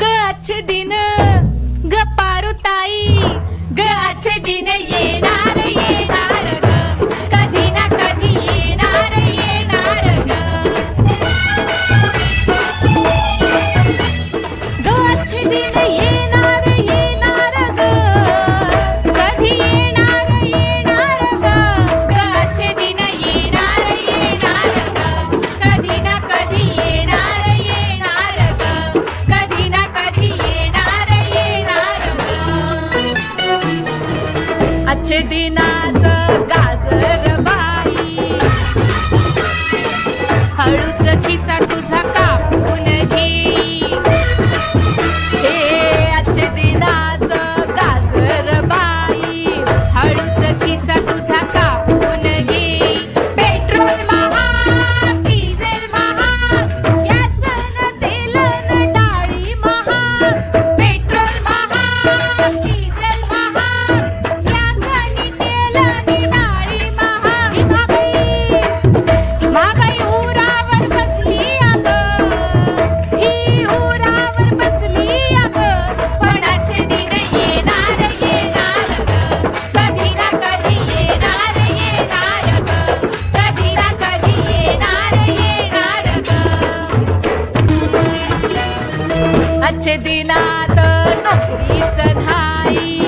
ग अच्छे दिन. ग पारुताई. ग अच्छे दिन छेदिनाच गाजर अच्छे दिनात नोकरीच नाही.